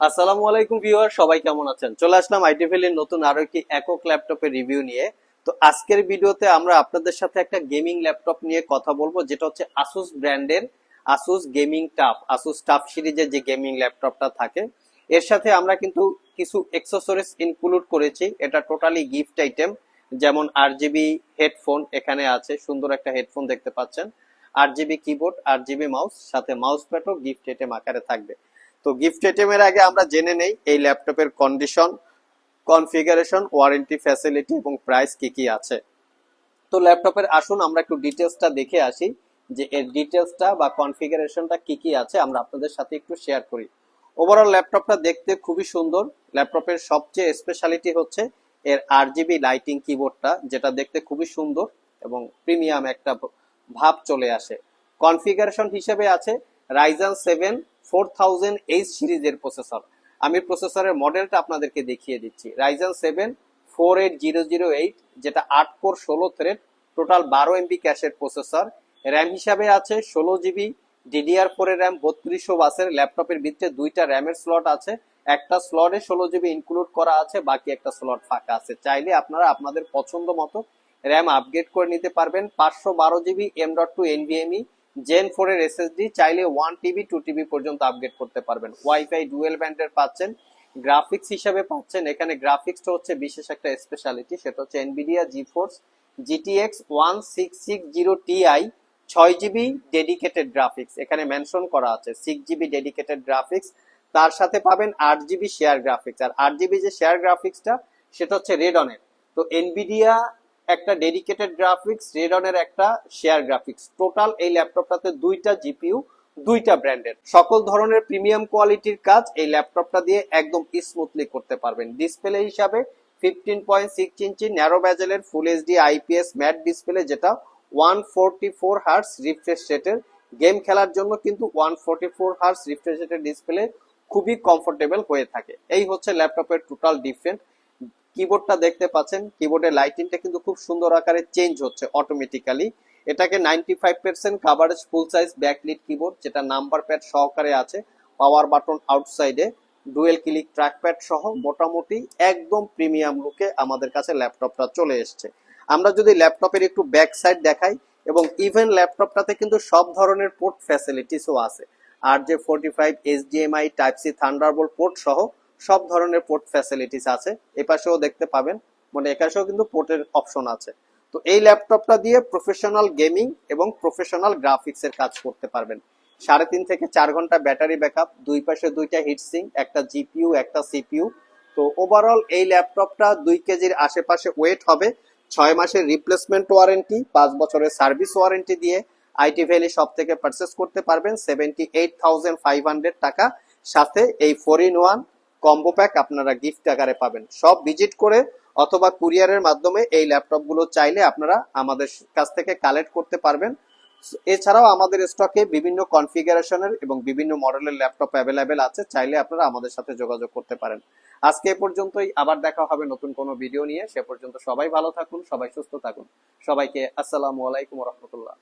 আসসালামু আলাইকুম ভিউয়ার, সবাই কেমন আছেন? চলে আসলাম আইটিভিলের নতুন আরও একটি একক ল্যাপটপের রিভিউ নিয়ে। তো আজকের ভিডিওতে আমরা আপনাদের সাথে একটা গেমিং ল্যাপটপ নিয়ে কথা বলব, যেটা হচ্ছে আসুস ব্র্যান্ডের Asus gaming TUF Asus TUF সিরিজের যে গেমিং ল্যাপটপটা থাকে। এর সাথে আমরা কিন্তু কিছু এক্সেসরিজ ইনক্লুড করেছি। এটা টোটালি গিফট আইটেম যেমন আর হেডফোন এখানে আছে, সুন্দর একটা হেডফোন দেখতে পাচ্ছেন। জিবি কিবোর্ড জিবি মাউস সাথে মাউস প্যাডও গিফট আইটেম আকারে থাকবে। তো গিফট আইটেমের আগে আমরা জেনে নেই এই ল্যাপটপের কন্ডিশন কনফিগারেশন ওয়ারেন্টি ফ্যাসিলিটি এবং প্রাইস কি কি আছে। তো ল্যাপটপের আসুন আমরা একটু ডিটেলসটা দেখে আসি যে এর ডিটেলসটা বা কনফিগারেশনটা কি কি আছে আমরা আপনাদের সাথে একটু শেয়ার করি। ওভারঅল ল্যাপটপটা দেখতে খুবই সুন্দর। ল্যাপটপের সবচেয়ে স্পেশালিটি হচ্ছে এর আর জিবি লাইটিং কিবোর্ডটা যেটা দেখতে খুবই সুন্দর এবং প্রিমিয়াম একটা ভাব চলে আসে। কনফিগারেশন হিসেবে আছে Ryzen seven four thousand H সিরিজের প্রসেসর। আমি প্রসেসরের মডেলটা আপনাদেরকে দেখিয়ে দিচ্ছি। Ryzen seven, four eight zero zero eight, যেটা আট কোর, ষোলো থ্রেড টোটাল বারো এমবি ক্যাশের প্রসেসর। র্যাম হিসাবে আছে ষোলো জিবি ডিডিআর ফোর এর র্যাম বত্রিশশো বাসের ল্যাপটপের ভিতরে দুইটা র্যামের স্লট আছে। একটা স্লটে ষোলো জিবি ইনক্লুড করা আছে, বাকি একটা স্লট ফাঁকা আছে। চাইলে আপনারা আপনাদের পছন্দ মতো র্যাম আপগ্রেড করে নিতে পারবেন। পাঁচশো বারো জিবি এম জেন ফোর এর এসএসডি চাইলে ওয়ান টিবি টু টিবি পর্যন্ত আপগ্রেড করতে পারবেন। ওয়াইফাই ডুয়েল ব্যান্ডের পাচ্ছেন। গ্রাফিক্স হিসাবে পাচ্ছেন। এখানে গ্রাফিক্সটা হচ্ছে বিশেষ একটা স্পেশালিটি সেটা হচ্ছে Nvidia GeForce GTX one six six zero Ti ছয় জিবি ডেডিকেটেড গ্রাফিক্স এখানে মেনশন করা আছে সিক্স জিবি ডেডিকেটেড গ্রাফিক্স তার সাথে পাবেন আট জিবি শেয়ার গ্রাফিক্স আর আট জিবি যে শেয়ার গ্রাফিক্সটা সেটা হচ্ছে রেড রেডনের তো এনভিডিয়া একটা ডেডিকেটেড গ্রাফিক্স রেডনের একটা শেয়ার গ্রাফিক্স টোটাল এই ল্যাপটপটাতে দুইটা জিপিইউ দুইটা ব্র্যান্ডের সকল ধরনের প্রিমিয়াম কোয়ালিটির কাজ এই ল্যাপটপটা দিয়ে একদম স্মুথলি করতে পারবেন। ডিসপ্লে হিসাবে fifteen point six inch narrow ব্যাজেলের full HD IPS matte display যেটা one forty four hertz refresh রেটের গেম খেলার জন্য কিন্তু one forty four hertz refresh রেটের ডিসপ্লে খুবই কমফোর্টেবল হয়ে থাকে। এই হচ্ছে ল্যাপটপের টোটাল ডিফারেন্ট কিবোর্ডটা দেখতে পাচ্ছেন কিবোর্ডের লাইটিংটা কিন্তু খুব সুন্দর আকারে চেঞ্জ হচ্ছে অটোমেটিক্যালি এটাকে ninety five percent coverage full size backlit keyboard যেটা নাম্বার প্যাড সহকারে আছে পাওয়ার বাটন আউটসাইডে ডুয়েল ক্লিক ট্র্যাকপ্যাড সহ মোটামুটি একদম প্রিমিয়াম লুকে আমাদের কাছে ল্যাপটপটা চলে এসছে। আমরা যদি ল্যাপটপের একটু ব্যাক সাইড দেখাই, এবং ইভেন ল্যাপটপটাতে কিন্তু সব ধরনের পোর্ট ফ্যাসিলিটিসও আছে। আর যে forty five HDMI type C Thunderbolt port সহ সব ধরনের পোর্ট ফ্যাসিলিটিস আছে। এপাশেও দেখতে পাবেন মানে একাশেও কিন্তু পোর্টের অপশন আছে। তো এই ল্যাপটপটা দিয়ে প্রফেশনাল গেমিং এবং প্রফেশনাল গ্রাফিক্স এর কাজ করতে পারবেন। সাড়ে তিন থেকে চার ঘণ্টা ব্যাটারি ব্যাকআপ দুই পাশে দুইটা হিটসিং একটা জিপিইউ একটা সিপিইউ তো ওভারঅল এই ল্যাপটপটা দুই কেজির আশেপাশে ওয়েট হবে, ছয় মাসের রিপ্লেসমেন্ট ওয়ারেন্টি পাঁচ বছরের সার্ভিস ওয়ারেন্টি দিয়ে আইটি ভ্যালি সব থেকে পারচেস করতে পারবেন seventy eight thousand five hundred টাকা। সাথে এই four in one combo pack আপনারা গিফট আকারে পাবেন। সব ভিজিট করে অথবা কুরিয়ারের মাধ্যমে এই ল্যাপটপগুলো চাইলে আপনারা আমাদের কাছ থেকে কালেক্ট করতে পারবেন। এছাড়াও আমাদের স্টকে বিভিন্ন কনফিগারেশনের এবং বিভিন্ন মডেলের ল্যাপটপ অ্যাভেলেবেল আছে, চাইলে আপনারা আমাদের সাথে যোগাযোগ করতে পারেন। আজকে এ পর্যন্তই, আবার দেখা হবে নতুন কোনো ভিডিও নিয়ে। সে পর্যন্ত সবাই ভালো থাকুন, সবাই সুস্থ থাকুন। সবাইকে আসসালামু আলাইকুম রহমতুল্লাহ।